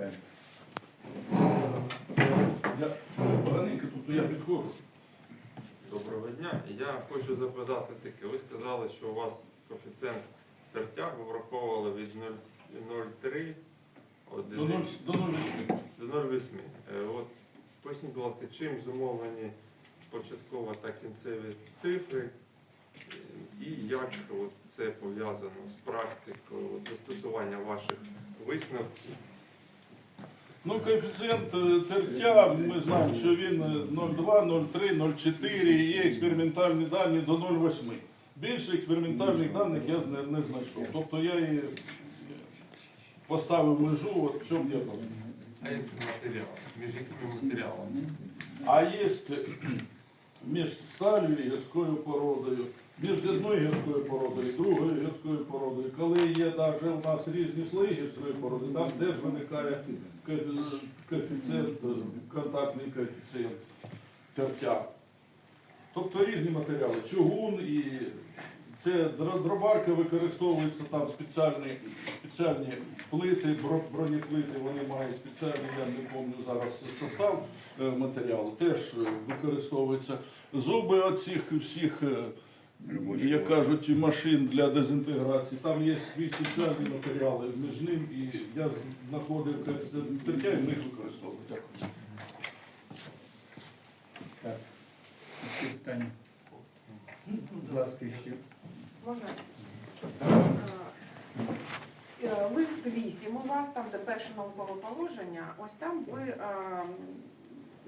коефіцієнт. Я поганенько тут я підходжу. Доброго дня. Я хочу запитати таке. Ви сказали, що у вас коефіцієнт тертя ви враховували від 0,03 До 0,8. до 0,8. Е, От поясніть, будь ласка, чим зумовлені початково та кінцеві цифри і як от це пов'язано з практикою застосування ваших висновків? Ну, коефіцієнт е, тертя, ми знаємо, що він е, 0,2, 0,3, 0,4 і є експериментальні дані до 0,8. Більше експериментальних даних я не, не знайшов. Тобто я і поставив межу от в цьому діапазоні. А які матеріали? Між якими матеріалами? А є між сталью і гірською породою, між одною гірською породою і другою гірською породою. Коли є навіть у нас різні слої гірської породи, там теж виникає коефіцієнт, е, контактний коефіцієнт тертя. Тобто різні матеріали. Чугун і це дро- дробарка використовується там спеціальні, спеціальні плити, бро- бронеплити, вони мають спеціальний, я не пам'ятаю зараз состав е, матеріалу, теж е, використовується. Зуби оцих всіх, е, як кажуть, машин для дезінтеграції. Там є свої спеціальні матеріали між ним, і я знаходив коефіцієнт і ми їх використовую. Дякую. Так. Які питання? Будь ласка, ще. Можна? Е, е, Лист 8 у вас, там, де перше наукове положення, ось там ви е,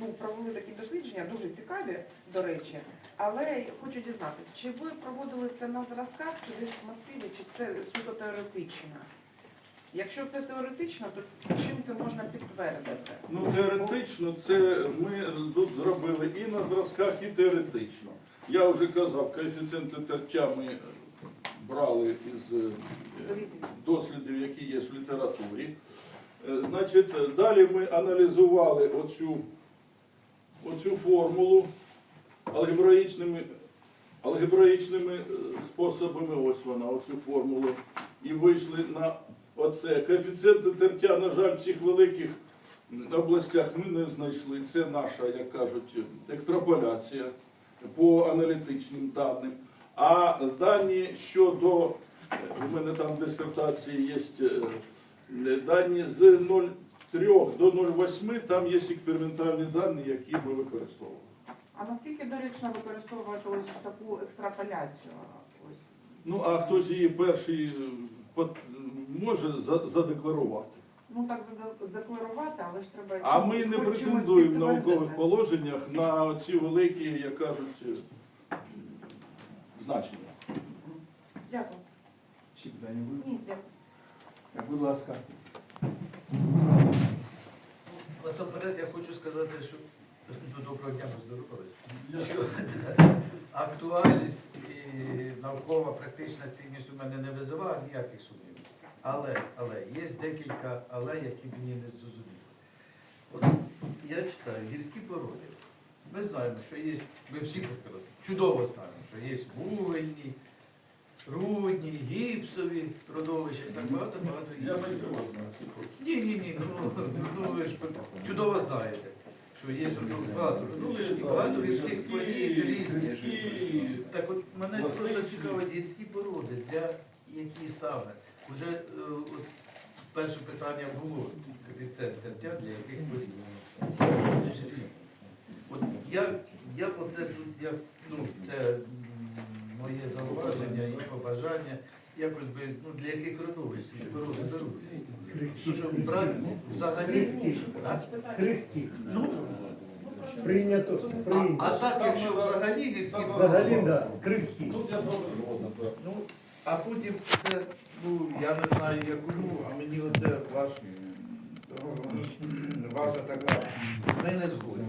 ну, провели такі дослідження, дуже цікаві, до речі. Але хочу дізнатися, чи ви проводили це на зразках, чи десь в масиві, чи це суто теоретично? Якщо це теоретично, то чим це можна підтвердити? Ну, теоретично, це ми тут зробили і на зразках, і теоретично. Я вже казав, коефіцієнти тертя ми брали із е, дослідів, які є в літературі. Е, Значить, далі ми аналізували оцю, оцю формулу алгебраїчними, алгебраїчними е, способами, ось вона, оцю формулу, і вийшли на оце. Коефіцієнти тертя, на жаль, в цих великих областях ми не знайшли. Це наша, як кажуть, екстраполяція по аналітичним даним. А дані щодо, е, у мене там дисертації є е, дані з 0,3 до 0,8, там є експериментальні дані, які ми використовували. А наскільки доречно використовувати ось таку екстраполяцію? Ось Ну, а хтось її перший е, пот- може за- задекларувати. Ну так зада- декларувати, але ж треба. А ми не хоч чимось претендуємо в наукових положеннях на ці великі, як кажуть, е, значення. Дякую. Ще питання будуть? Ні, дякую. Так, будь ласка. Насамперед я хочу сказати, що доброго дня, поздоровались. Я- Що актуальність і наукова практична цінність у мене не визиває ніяких сумнівів. Але, але є декілька але, які мені не зрозуміли. От я читаю гірські породи. Ми знаємо, що є, ми всі чудово знаємо, що є вугільні, рудні, гіпсові родовища так багато багато Я. Ні, ні, ні, ну, ну ви ж чудово знаєте, що є багато родовищ і багато гірських порід різні. І Так от мене просто цікавить гірські породи, для які саме. Уже е, от перше питання було коефіцієнт тертя для яких порід. От я, я оце тут, я, ну, це моє зауваження і побажання, якось би, ну, для яких родовищ ці породи беруться. Що, що брати взагалі. Так? Крихкі. Ну, Прийнято. а, Прийнято. а так, якщо взагалі гірські Взагалі, да, крихкі. Тут я згоден. так. Ну, а потім це, ну, я не знаю, як кому, а мені оце ваш, ваша така, ми не згодні.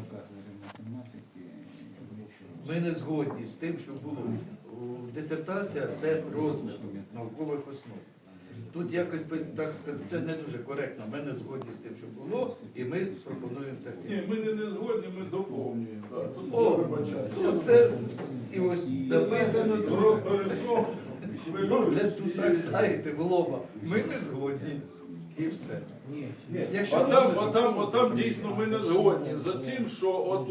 Ми не згодні з тим, що було. Дисертація це розвиток наукових основ. Тут якось би так сказати, це не дуже коректно. Ми не згодні з тим, що було, і ми пропонуємо таке. Ні, ми не, не згодні, ми доповнюємо. О, ну, це і ось написано. Ну, це тут так знаєте, в лоба. Ми не згодні. І все. Ні. Якщо а там, а там, а там дійсно ми не згодні за тим, що от,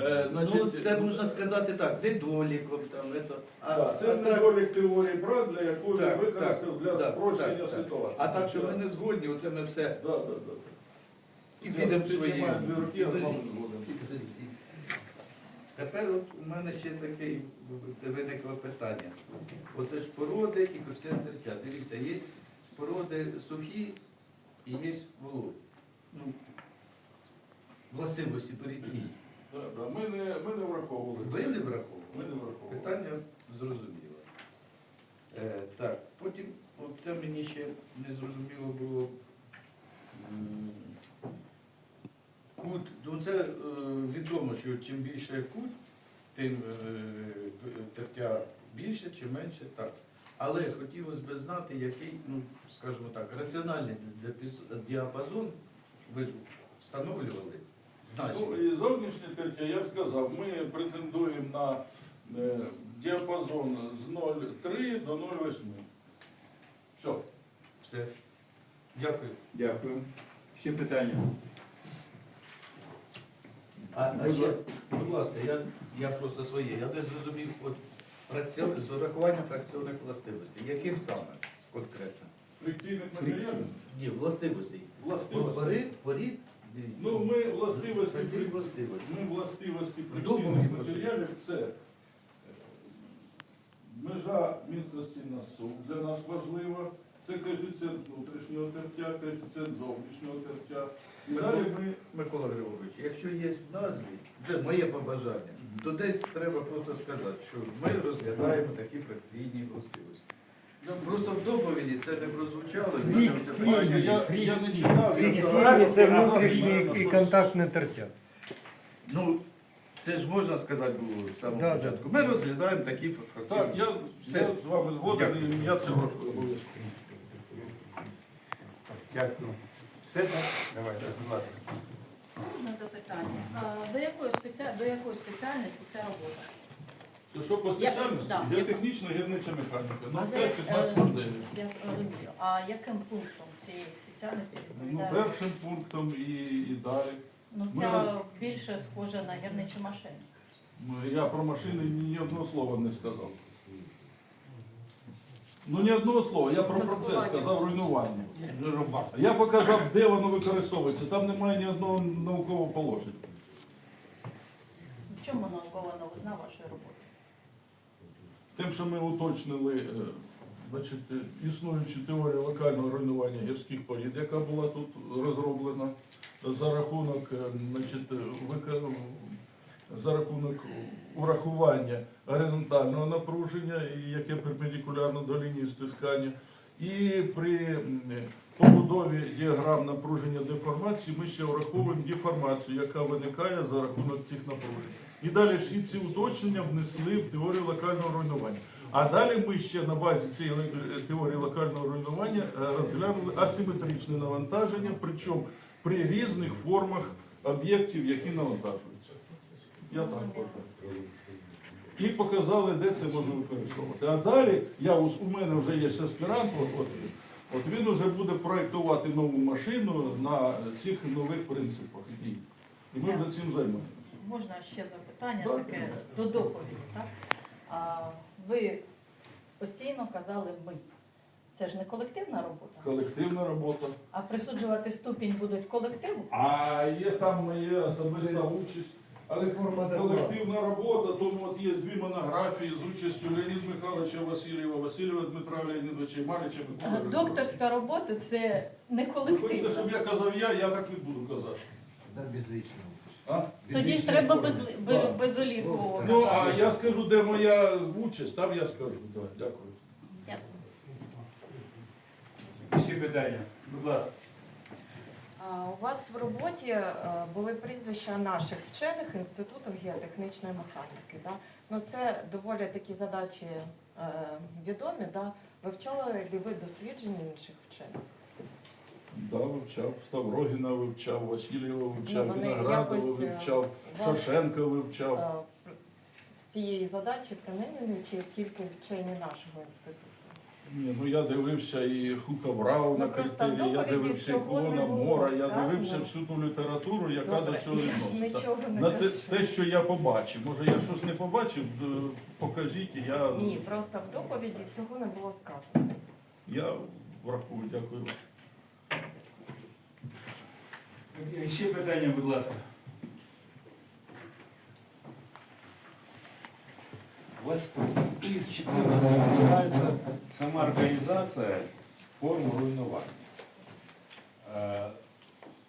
е, Ну, значить, це можна сказати так, недоліком там, это, а, це а так- недолік теорії брат, для якої Так, використав так, для так, спрощення так, так. ситуації. А так, що ми не згодні, оце ми все Да, да, да. і підемо Я свої. піднімаю дві руки, а вам згоден. Тепер от у мене ще таке виникло питання. Оце ж породи і коефіцієнт тертя. Дивіться, є породи сухі і є вологі. Ну, властивості. Да, да. Ми, не, ми не враховували. Ви не враховували? Ми не враховували. Питання зрозуміло. Е, так, потім оце мені ще не зрозуміло було. м, Кут, ну це е, відомо, що чим більше кут, тим е, тертя більше чи менше, так. Але хотілося б знати, який, ну, скажімо так, раціональний діапазон ви ж встановлювали Ну, і зовнішнє тертя, я сказав, ми претендуємо на е, діапазон з 0,3 до 0,8. Все. Все. Дякую. Дякую. Ще питання. А, а ще, будь ласка, я, я просто своє. Я не зрозумів от, фракціон- з урахуванням фракціонних властивостей. Яких саме конкретно? Фрикційних матеріалів. Ні, властивостей. Властивості. Порід, порід. Ну, ми властивості, Фракційні властивості. ми властивості фрикційних матеріалів це е, межа міцності носу для нас важлива. Це коефіцієнт внутрішнього тертя, коефіцієнт зовнішнього тертя. І далі ми Микола Григорович, якщо є в назві, це моє побажання, то десь треба просто сказати, що ми розглядаємо такі фракційні властивості. Ну, Просто в доповіді це не прозвучало. в. Бачите, я, я не читав. я це внутрішнє і контактне тертя. Ну, це ж можна сказати було з самого Да, початку. Ми розглядаємо такі фракційні. Так, я, Все. я з вами згоден, і я це обов'язково. Дякую. Все так? Давайте, будь ласка. Можна запитання. А за якою спеціа... до якої спеціальності ця робота? То що по Я- спеціальності? Є я- технічна гірнича механіка. Ну, А за 5 як- 15 е, 9. Я розумію. А яким пунктом цієї спеціальності Ну, першим пунктом і, і далі. Ну, ми ця роз- більше схожа на гірничу машину. Ну, Я про машини ні одного слова не сказав. Ну ні одного слова, я про процес сказав руйнування. Я показав, де воно використовується. Там немає ні одного наукового положення. В чому наукова новизна вашої роботи? Тим, що ми уточнили е, значить, е, існуючу теорію локального руйнування гірських порід, яка була тут розроблена за рахунок, е, значить, е, вика- за рахунок урахування горизонтального напруження, яке перпендикулярно до лінії стискання. І при побудові діаграм напруження деформації ми ще враховуємо деформацію, яка виникає за рахунок цих напружень. І далі всі ці уточнення внесли в теорію локального руйнування. А далі ми ще на базі цієї теорії локального руйнування е, розглянули асиметричне навантаження, причому при різних формах об'єктів, які навантажуються. Я так хочу. І показали, де це можна використовувати. А далі я, у мене вже є аспірант, от, от, от він вже буде проєктувати нову машину на цих нових принципах дій. І ми вже цим займаємося. Можна ще запитання Так. таке до доповіді, так? А, ви постійно казали ми. Це ж не колективна робота, Колективна робота. а присуджувати ступінь будуть колективу. А є там моя особиста участь. Але колективна робота, тому от є дві монографії з участю Леоніда Михайловича Васильєва, Васильєва Дмитра Леонідовича і Марича Миколи. Докторська робота це не Ви хочете, колективна. щоб я казав я, я так не буду казати. А? Тоді ж треба без, без, безолікового Ну, а я скажу, де моя участь, там я скажу. Да, дякую. Ще питання. Будь ласка. У вас в роботі е, були прізвища наших вчених Інституту геотехнічної механіки. Да? Ну, це доволі такі задачі е, відомі. Да? Вивчали ли ви дослідження інших вчених? Да, вивчав. Ставрогіна вивчав, Васильєва вивчав, Ну, Виноградова якось, е, вивчав, Шошенка вивчав. Е, Цієї задачі принаймні чи тільки вчені нашого інституту? Ні, ну я дивився і Хукаврау на Ну, просто в я дивився і Колона Мора, я дивився всю ту літературу, яка Добре, до цього відноситься. На те, те, що я побачив. Може я щось не побачив, е, покажіть, і я, Ні, просто в доповіді цього не було сказано. я врахую, дякую. Ще питання, будь ласка. У вас лист 14 называется «Самоорганизация форм руйнования». Э,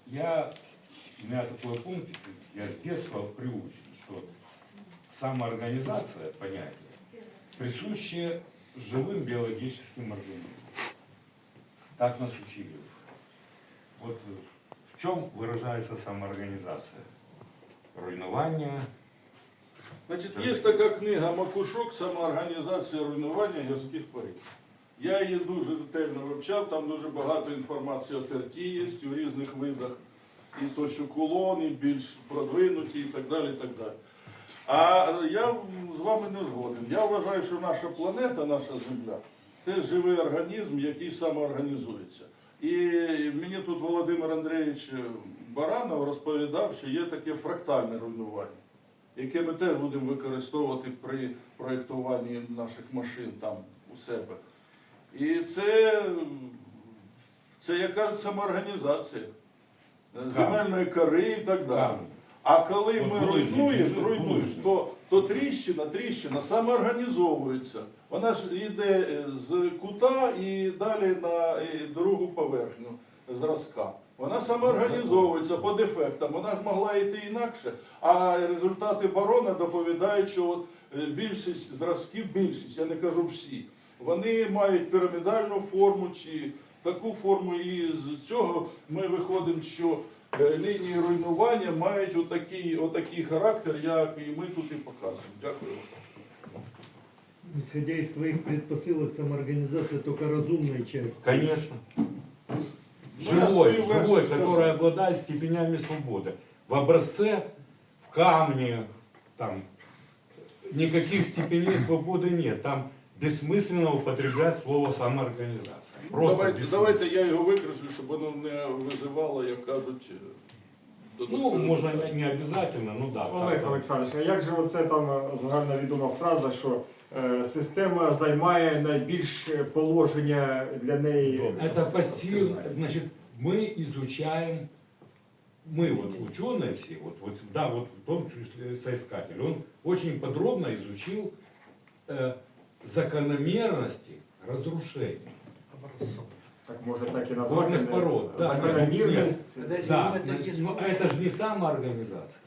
Я, у меня такой пункт, я с детства приучен, что самоорганизация, понятие, присуще живым биологическим организмам. Так нас учили. Вот в чем выражается самоорганизация? Руйнование, Значить, є така книга Макушок Самоорганізація руйнування гірських порід. Я її дуже ретельно вивчав, там дуже багато інформації о терті є у різних видах, і то, що кулон, і більш продвинуті, і так далі. І так далі. А я з вами не згоден. Я вважаю, що наша планета, наша Земля, це живий організм, який самоорганізується. І мені тут Володимир Андрійович Баранов розповідав, що є таке фрактальне руйнування яке ми теж будемо використовувати при проєктуванні наших машин там у себе. І це, це як кажуть, самоорганізація земельної кори і так далі. А коли ми руйнуємо, руйнуємо, то, то тріщина, тріщина самоорганізовується. Вона ж йде е, з кута і далі на е, другу поверхню зразка. Вона самоорганізовується по дефектам. Вона ж могла йти інакше. А результати барона доповідають, що от е, більшість зразків, більшість, я не кажу всі, вони мають пірамідальну форму чи таку форму. І з цього ми виходимо, що е, лінії руйнування мають отакий, отакий характер, як і ми тут і показуємо. Дякую. вам. Исходя из твоих предпосылок, самоорганизация только разумная часть. Конечно Ну, я Живой, свою версию живой, сказал. который обладает степенями свободы. В образце, в камне, там, никаких степеней свободы нет. Там бессмысленно употреблять слово самоорганизация. Просто Давайте, бессмысленно. давайте я його викреслю, щоб воно не визивало, як кажуть, е, Ну, додаткових можно питань. не, не обязательно, ну да. Олег так. Олександрович, а як же оце там е, загальновідома фраза, що е, система займає найбільше положення для неї? Это пассив, значит, мы изучаем, мы вот ученые все, вот, вот да, вот в том числе соискатель, он очень подробно изучил э, закономерности разрушения. Так може так і назвати. Горних пород, да. Закономірність. Да, но это же не самоорганизация.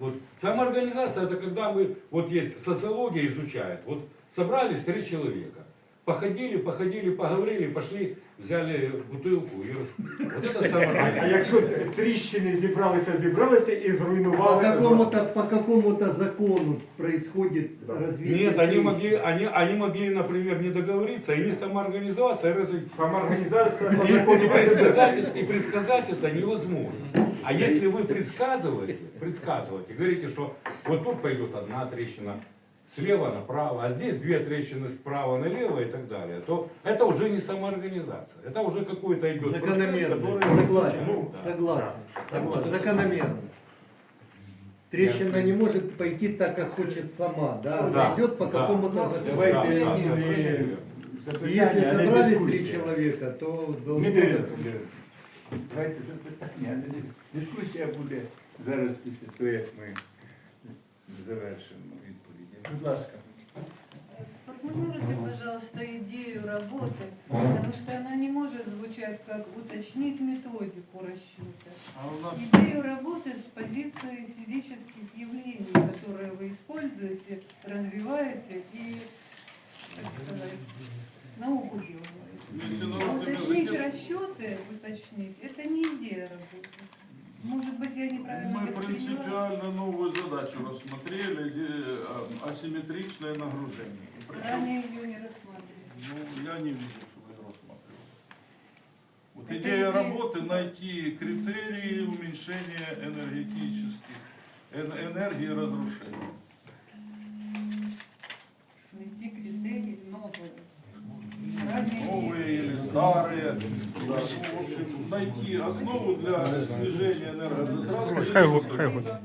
Вот самоорганизация это когда мы, вот есть социология изучает, вот собрались три человека, походили, походили, поговорили, пошли, взяли бутылку и распили. Вот это А самоорганизация. якщо тріщини зібралися, зібралися і По зруйнували. какому-то, по какому-то закону происходит Да. развитие. Нет, они трещин. могли, они, они могли, например, не договориться и не самоорганизоваться, а разойтись. Самоорганізація по И, закону и предсказать, и предсказать это невозможно. А если вы предсказываете, предсказываете, говорите, что вот тут пойдет одна трещина слева направо, а здесь две трещины справа налево и так далее, то это уже не самоорганизация. Это уже какой-то идет процесс, Закономерно. который... Согласен. Ну, да. Согласен. Согласен. Закономерно. Трещина не может пойти так, как хочет сама, да? Она Да, идет по да. какому-то Да, закону. да, да. И если а собрались три человека, то должно Дмитрий быть- Анатолійович, давайте запитання, а дискусія буде зараз після того, як ми завершимо відповіді. Будь ласка. Сформулируйте, пожалуйста, идею работы, потому что она не может звучать как уточнить методику расчета. А у нас Идею работы с позиции физических явлений, которые вы используете, развиваете и, Причем, Ранее ее не рассматривали. ну, я не вижу, что вы ее рассматривали. Вот Это идея идея- работы найти критерии уменьшения энергетических, эн- энергии разрушения. Найти критерии новые. ранее новые или старые. Да, ну, в общем, найти основу для снижения энергозатрат. Спасибо, понятно.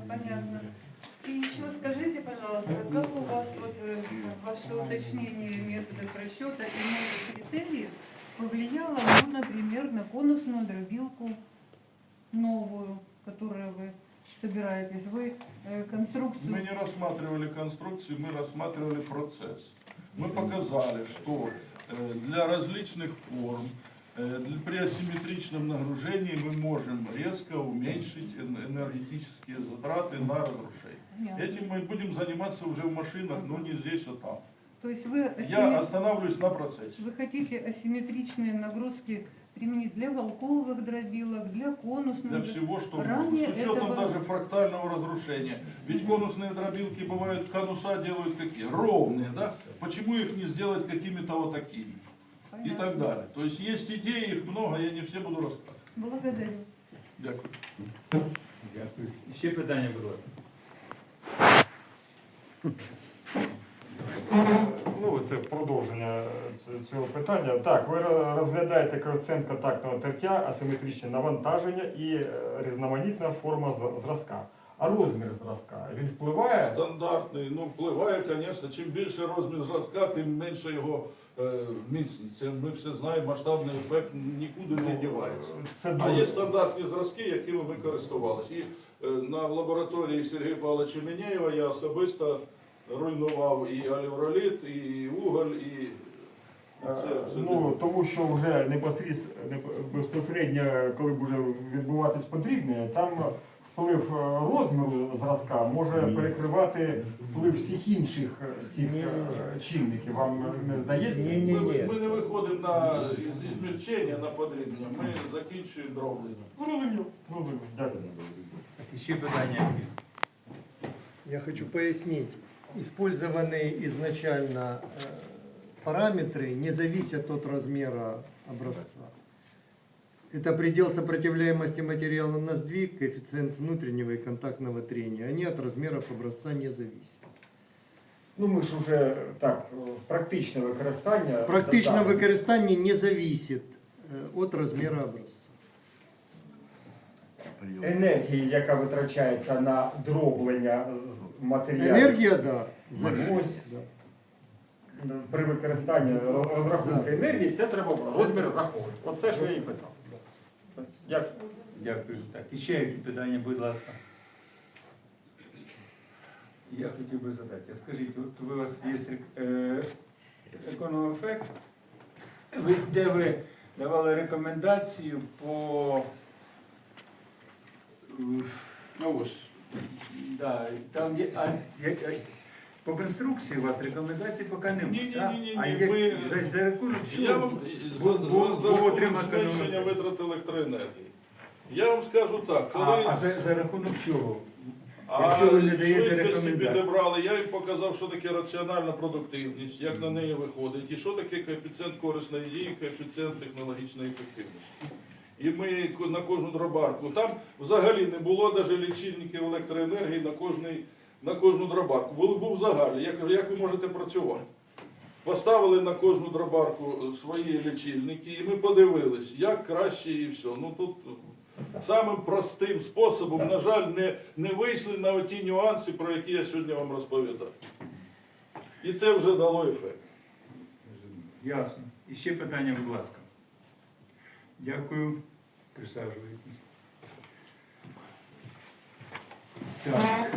Ваше уточнение методов расчета и новых критериев повлияло, ну, например, на конусную дробилку новую, которую вы собираетесь? Вы э, конструкцию... Мы не рассматривали конструкцию, мы рассматривали процесс. Мы показали, что э, для различных форм, э, при асимметричном нагружении мы можем резко уменьшить эн- энергетические затраты на разрушение. Этим мы будем заниматься уже в машинах, но не здесь, а там. То есть вы, Я асимме- останавливаюсь на процессе. вы хотите асимметричные нагрузки применить для волковых дробилок, для конусных Для всего, что Ранее с учетом этого- даже фрактального разрушения. Ведь конусные дробилки бывают, конуса делают какие? Ровные, да? Почему их не сделать какими-то вот такими? И Понятно. так далее. То есть есть идеи, их много, я не все буду рассказывать. Благодарю. Дякую. Дякую. Ще питання, будь ласка. Ну, це продовження цього питання. Так, ви розглядаєте коефіцієнт контактного тертя, асиметричне навантаження і е, різноманітна форма зразка. А розмір зразка він впливає? Стандартний, ну впливає, звісно, чим більше розмір зразка, тим менше його е, міцність. Це ми все знаємо, масштабний ефект нікуди не дівається. Це А є стандартні зразки, якими ми користувалися. І е, на лабораторії Сергія Павловича Мінєєва я особисто руйнував і алювроліт, і уголь, і Е, це все. Ну, тому що вже непосріз- безпосередньо, коли буде відбуватись потрібне, там вплив е, розміру зразка може перекривати вплив всіх інших е, цих е, чинників. Вам не здається? ми, ми не виходимо на із- ізмільчення, на подрібнення, ми закінчуємо дроблення. Зрозумів, зрозумів. Дякую. Ще питання. Я хочу пояснить. Использованные изначально э, параметры не зависят от размера образца. Это предел сопротивляемости материала на сдвиг, коэффициент внутреннего и контактного трения. Они от размеров образца не зависят. Ну ми ж уже так, е, практичне використання. Практично Так. використання не зависит э, от размера образца. енергії, яка витрачається на дроблення з- Матеріалів. Энергия, да. Ось. да. При використанні ро- розрахунку енергії це треба розмір рахувати. Оце що я і питав. Дякую. Дякую. Так, і ще які питання, будь ласка. Я хотів би задати. Скажіть, от ви у вас є е, економефект, де ви давали рекомендацію по е, Ну ось. Да, там є, а, є, а, по конструкції у вас рекомендацій поки немає. Ні, ні, ні, ні, А ні, як- ми- за, за рахунок Я чого? вам Бо- за, бо- за, бо за рахунок зменшення витрат електроенергії. Я вам скажу так, коли А, а за, за рахунок чого? А Якщо ви не даєте швидкості рекомендацій. підібрали, я їм показав, що таке раціональна продуктивність, як на неї виходить, і що таке коефіцієнт корисної дії, коефіцієнт технологічної ефективності. І ми на кожну дробарку, там взагалі не було навіть лічильників електроенергії на, кожний, на кожну дробарку. Був, був загальний, як, як ви можете працювати. Поставили на кожну дробарку свої лічильники, і ми подивились, як краще і все. Ну тут самим простим способом, на жаль, не, не вийшли на ті нюанси, про які я сьогодні вам розповідаю. І це вже дало ефект. Ясно. І ще питання, будь ласка. Дякую. Присаджуйтесь. Так.